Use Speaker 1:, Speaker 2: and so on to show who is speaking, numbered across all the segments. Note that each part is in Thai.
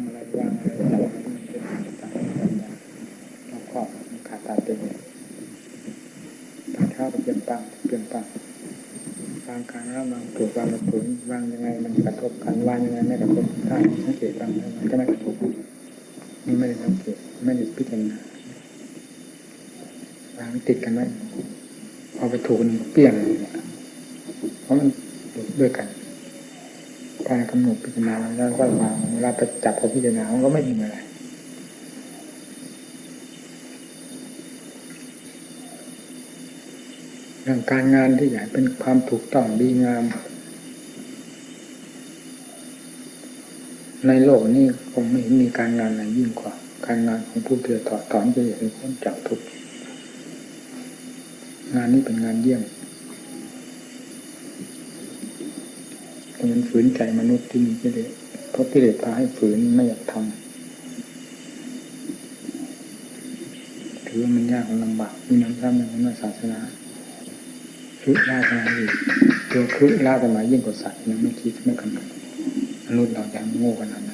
Speaker 1: ำอะไรวางอะไรจับอะไรมันเป็นต่างๆปัญญารอบครอบขาดตาเป็นตาเท้าไปเปลี่ยนปังเปลี่ยนปังวางการแล้ววางถูกวางมาถึงวางยังไงมันกระทบกันวางยังไงไม่กระทบถ้าสังเกตบ้างมันก็ไม่กระทบนี่ไม่ได้สังเกตไม่ได้พิจารณาวางติดกันไหมพอไปถูกมันเปลี่ยนเพราะมันด้วยกัน การกำหนดพิจารณาแล้วก็วางเวลาไปจับกับพิจารณามันก็ไม่มีอะไรเรื่องการงานที่ใหญ่เป็นความถูกต้องดีงาม ในโลกนี้คงไม่มีการงานไหนยิ่งกว่า การงานของผู้เกี่ยวถอดถอนกิเลสให้พ้นจากทุกงานนี้เป็นงานเยี่ยม แต่มันฝืนใจมนุษย์ที่มีกิเลสเพราะกิเลสพาให้ฝืนไม่อยากทำถือว่ามันยากมันลำบากมีน้ำซ้ำในพระศาสนาคือล่าสมัยตัวคือล่าสมัยยิ่งกว่าสัตว์ยังไม่คิดไม่กำหนดมนุษย์เราจะโง่ขนาดไหน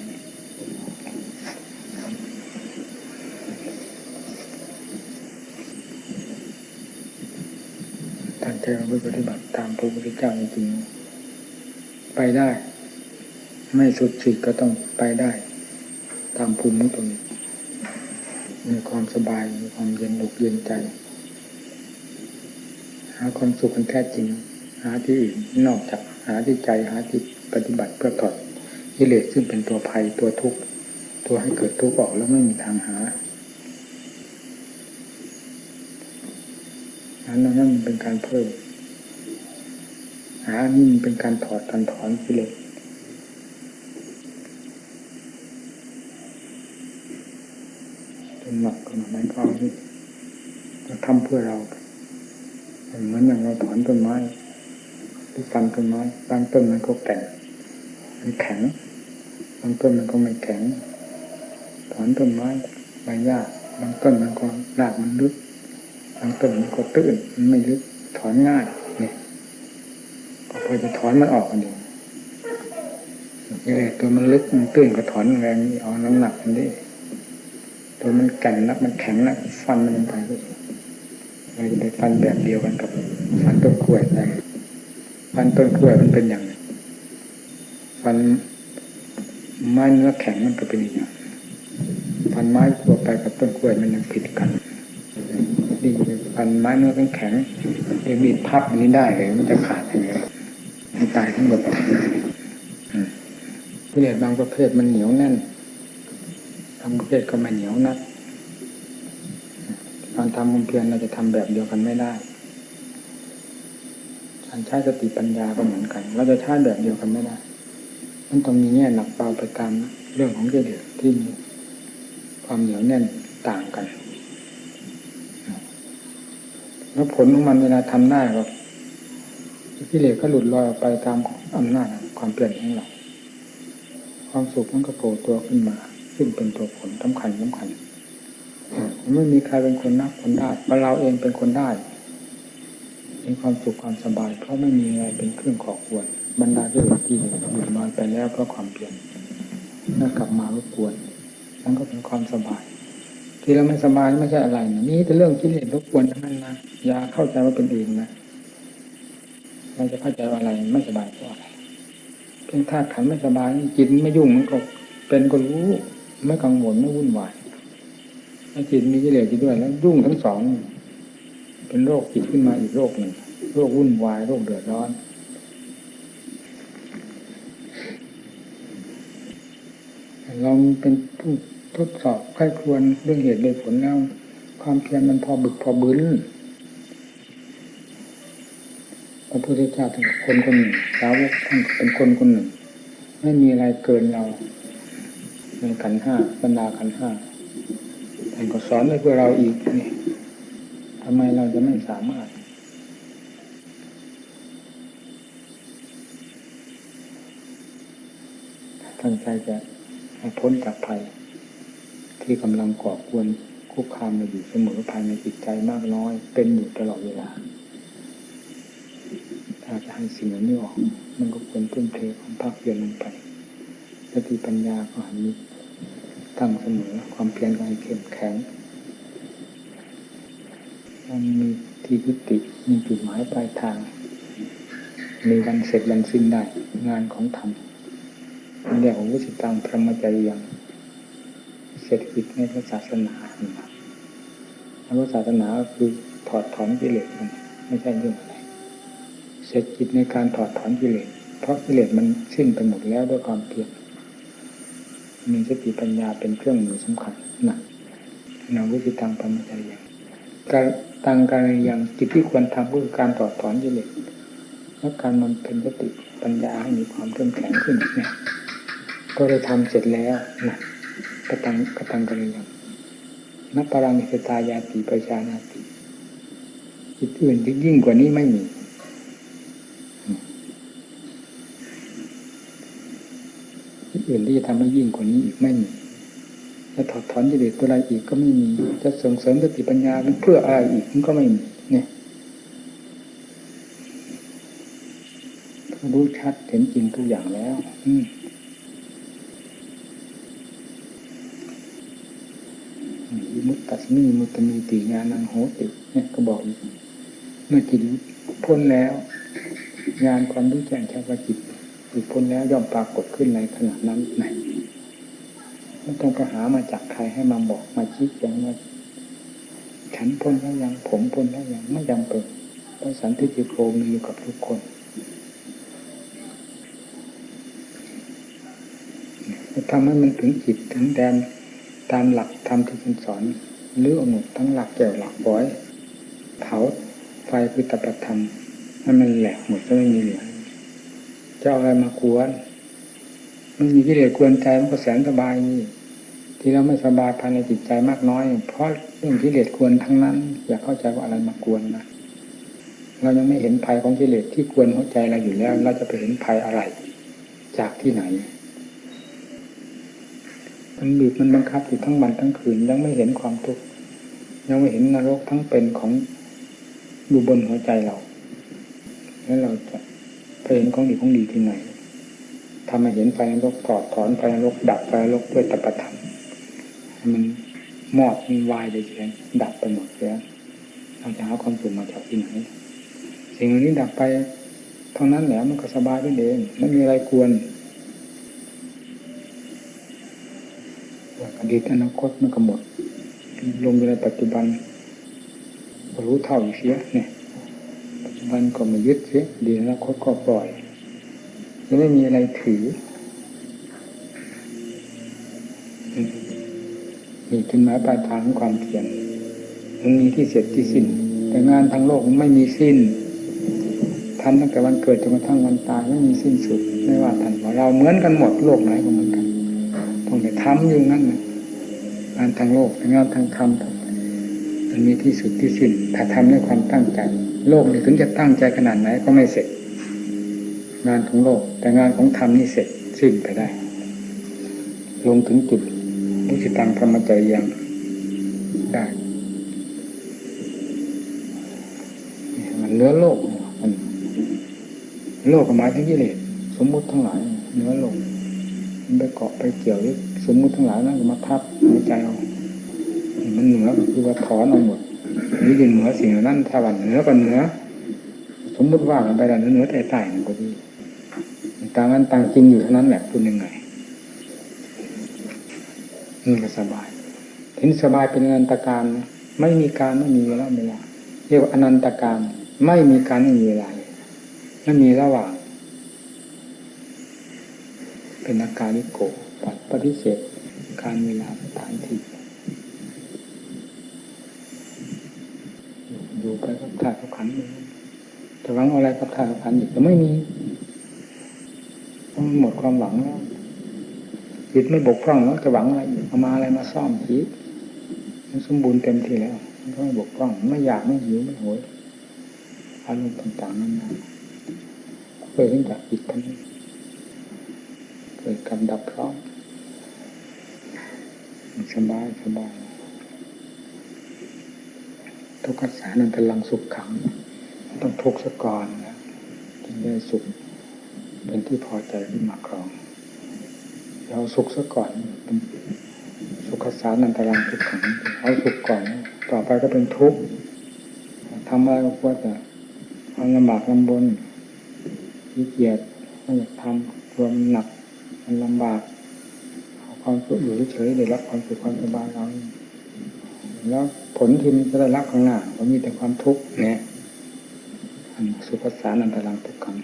Speaker 1: ท่านเทวปฏิบัติตามพระพุทธเจ้าจริงๆ ไปได้ ไม่สุดสิก็ต้องไปได้ ตามภูมิของตนมีความสบายมีความเย็นอกเย็นใจ หาความสุขกันแท้จริง หาที่อื่นนอกจากหาที่ใจหาที่ปฏิบัติเพื่อถอดกิเลสซึ่งเป็นตัวภัยตัวทุกข์ตัวให้เกิดทุกข์ออกแล้วไม่มีทางหาอันนั้นมันเป็นการเพิ่ม หานี่มันเป็นการถอดการถอนกิเลสจนหนักขนาดนั้นก็เอาที่จะทำเพื่อเราเหมือนอย่างเราถอนต้นไม้หรือฟันต้นไม้บางต้นมันก็แก่งมันแข็งบางต้นมันก็ไม่แข็ง ถอนต้นไม้ใบหญ้าบางต้นมันก็รากมันลึกบางต้นมันก็ตื้นมันไม่ลึกถอนง่าย ก็พอจะถอนมันออกกันอยู่นี่ตัวมันลึกมันตื้นก็ถอนแรงนี่เอาน้ำหนักมันดิตัวมันแก่งนักมันแข็งนักฟันมันลงไปก็เราจะไปฟันแบบเดียวกันกับฟันต้นกล้วยได้ฟันต้นกล้วยมันเป็นอย่างไรฟันไม้เนื้อแข็งมันก็เป็นอย่างฟันไม้ทั่วไปกับต้นกล้วยมันยังผิดกันดีฟันไม้เนื้อแข็งเองมีดพับอันนี้ได้เลยมันจะขาดยังไงมันตายทั้งหมดกิเลสบางประเภทมันเหนียวแน่นบางประเภทก็ไม่เหนียวนักการทำความเพียรเราจะทำแบบเดียวกันไม่ได้การใช้สติปัญญาก็เหมือนกัน เราจะใช้แบบเดียวกันไม่ได้ มันต้องมีแง่หนักเบาไปตามเรื่องของกิเลสที่มีความเหนียวแน่นต่างกัน แล้วผลของมันเวลาทำได้ก็ กิเลสก็หลุดลอยออกไปตามอำนาจความเปลี่ยนของเราความสุขมันก็โผล่ตัวขึ้นมา ซึ่งเป็นตัวผลสำคัญสำคัญไม่มีใครเป็นคนนักคนได้เราเราเองเป็นคนได้มีความสุขความสบาย เพราะไม่มีอะไรเป็นเครื่องขอควรบรรดาที่หลุดที่หลุดนอนไปแล้วเพราะความเปลี่ยนนั่นกลับมารบกวนนั่นก็เป็นความสบาย ที่เราไม่สบายไม่ใช่อะไรนะนี่แต่เรื่องกิเลสรบกวนทั้งนั้นนะอย่าเข้าใจว่าเป็นอื่นนะ เราจะเข้าใจอะไรไม่สบายเพราะอะไรเพียงธาตุขันไม่สบายจิตไม่ยุ่งมันก็เป็นก็รู้ไม่กังวลไม่วุ่นวายถ้าจิตมีกิเลสอยู่ด้วยแล้วยุ่งทั้งสอง เป็นโรคจิตขึ้นมาอีกโรคหนึ่งโรควุ่นวายโรคเดือดร้อนเราเป็นผู้ทดสอบใครควรเรื่องเหตุเลยผลแล้วความเพียรมันพอบึกพอบืน ระพุทธเจ้าถึงคนคนหนึ่งสาวกท่านเป็นคนคนหนึ่ง ไม่มีอะไรเกินเราในขันห้าบรรดาขันห้าท่านก็สอนให้พวกเราอีกนี่ทำไมเราจะไม่สามารถตั้งใจจะให้พ้นจากภัย ที่กำลังก่อกวนคุกคามเราอยู่เสมอภายในจิตใจมากน้อย เป็นอยู่ตลอดเวลา จะให้สิ่งเหล่านี้ออกมันก็ควรทุ่มเทความภาคเพียรลงไปสติปัญญาก็หันมีตั้งเสมอความเพียรก็ให้เข้มแข็งมันมีที่ยุติมีจุดหมายปลายทาง มีวันเสร็จวันสิ้นได้งานของธรรมเรียกว่าวุสิตังพระมจริยังเศรษฐกิจในพระศาสนาพระศาสนาคือถอดถอนกิเลสมันไม่ใช่เรื่องอะไร เศรษฐกิจในการถอดถอนกิเลสเพราะกิเลสมันสิ้นไปหมดแล้วด้วยความเพียรมีสติปัญญาเป็นเครื่องมือสำคัญนะนาวุสิตังพระมจริยังการตังการยังจิตที่ควรทำก็คือการถอดถอนกิเลสและการมันเป็นสติปัญญาให้มีความเข้มแข็งขึ้นเนี่ยก็ได้ทำเสร็จแล้วนะกระตังกระตังกันยังนับปรังอิสตายาติประชานาติจิตอื่นที่ยิ่งกว่านี้ไม่มีจิต อื่นที่จะทำให้ยิ่งกว่านี้อีกไม่มีจะถอดถอนกิเลสตัวใดอีกก็ไม่มีจะส่งเสริมสติปัญญาเพื่ออะไรอีกมันก็ไม่มีเนี่ยรู้ชัดเห็นจริงทุกอย่างแล้ว อืมวิมุตตัสมีมุตตมีติญาณังโหติเนี่ยก็บอกเมื่อจิตพ้นแล้ว งานความรู้แจ้งแค่ว่าจิต จิตพ้นแล้วย่อมปรากฏขึ้นในขณะนั้นไหนไม่ต้องไปหามาจากใครให้มาบอกมาชี้แจงว่าฉันพ้นแล้วยังผมพ้นแล้วยังไม่จำเป็นเพราะสันติโกมีอยู่กับทุกคนทำให้มันถึงจิตถึงแดนตามหลักธรรมที่ท่านสอนหรืออาหมดทั้งหลักแก้วหลักบอย เผาไฟคือตปธรรมให้มันแหลกหมดจะไม่มีเหลือ จะเอาอะไรมากวนมันมีกิเลสกวนใจมันก็แสนสบายนี่ที่เราไม่สบายภายในจิตใจมากน้อย เพราะเรื่องกิเลสกวนทั้งนั้น อย่าเข้าใจว่าอะไรมากวนนะเรายังไม่เห็นภัยของกิเลสที่กวนหัวใจเราอยู่แล้ว เราจะไปเห็นภัยอะไร จากที่ไหนมันบีบมันบังคับอยู่ทั้งวันทั้งคืนยังไม่เห็นความทุกข์ยังไม่เห็นนรกทั้งเป็นของอยู่บนหัวใจเรา แล้วเราจะ ไปเห็นของดีของดีที่ไหนทำให้เห็นไฟนรกถอดถอนไฟนรกดับไฟนรกด้วยตปธรรมมันมอดมันวายเลยเชียดับไปหมดแล้วเราจะหาความสุขมาจากที่ไหน สิ่งเหล่านี้ดับไปเท่านั้นแหละมันก็สบายไปเองไม่มีอะไรควรอดีตอนาคตมันก็หมดลงในปัจจุบันรู้เท่าอีกเสียเนี่ย ปัจจุบันก็ม่ยึดเสียดีตอนาคตก็ปล่อยจะไม่มีอะไรถือมีจุดหมายปลายทางของความเพียรมันมีที่เสร็จที่สิ้น แต่งานทางโลกมันไม่มีสิ้นทำตั้งแต่วันเกิดจนกระทั่งวันตายไม่มีสิ้นสุด ไม่ว่าท่านว่าเราเหมือนกันหมดโลกไหนก็เหมือนกันต้องไปทำอยู่นั่นนะงานทางโลกงานทางธรรมมันมีที่สุดที่สิ้น ถ้าทำด้วยความตั้งใจ โลกนี่ถึงจะตั้งใจขนาดไหนก็ไม่เสร็จ งานของโลก แต่งานของธรรมนี่เสร็จสิ้นไปได้ ลงถึงจุดมุชิตังธรรมจริยังได้มันเนื้อโลกมันโลกหมายถึงกิเลสสมมุติทั้งหลายเนื้อโลกมันไปเกาะไปเกี่ยวสมมุติทั้งหลายนั่นก็มาทับหัวใจเอามันเหนือก็คือว่าถอนเอาหมด หรือยังเหนือสิ่งนั้นถ้าวันเหนือก็เหนือ สมมุติว่ากันไปแล้วเหนือแต่ใต้มันก็ดีต่างกันต่างจริงอยู่เท่านั้นแหละคุณยังไงนี่ก็สบายเห็นสบายเป็นอนันตการ ไม่มีการไม่มีเวลาเวลาเรียกว่าอนันตการไม่มีการไม่มีเวลาไม่มีระหว่าง เป็นอาการนิโกปัดปฏิเสธการเวลาสถานที่ อยู่ไปกับท่ากับขันแต่หวังอะไรกับท่ากับขันอีกก็ไม่มีหมดความหวังแล้วจิตไม่บกพร่องแล้วจะหวังอะไรเอามาอะไรมาซ่อมจิตมันสมบูรณ์เต็มที่แล้วมันก็ไม่บกพร่องไม่อยากไม่หิวไม่โหยอารมณ์ต่างๆนั้นนะเคยเห็นจากจิตท่านเกิดกำดับพร้อมสบายสบาย ทุกขสานันพลังสุขขัง ต้องทุกข์ซะก่อนนะจึงได้สุขเป็นที่พอใจขึ้นมาครองเราสุขซะก่อนเป็นขสารนันตรังทุกขังเอาสุขก่อน ต่อไปก็เป็นทุกข์ทำอะไรก็วแต่ความลำบากลำบนขี้เกียจไม่อยากทำกลัวมหนัก มันลำบากเอาความสุขอยู่เฉยได้รับความสุขความสบายเรา แล้วผลที่มันจะได้รับข้างหน้ามันมีแต่ความทุกข์เนี่ยอันสุภาษานันตรังทุกขัง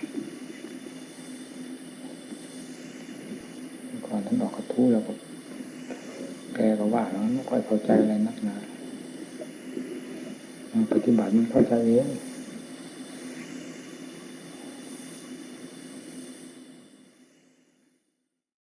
Speaker 1: ก่อนท่านออกกระทู้แล้วก็แกก็ว่าแล้วไม่ค่อยเข้าใจอะไรนักหนาปฏิบัติมันเข้าใจเอง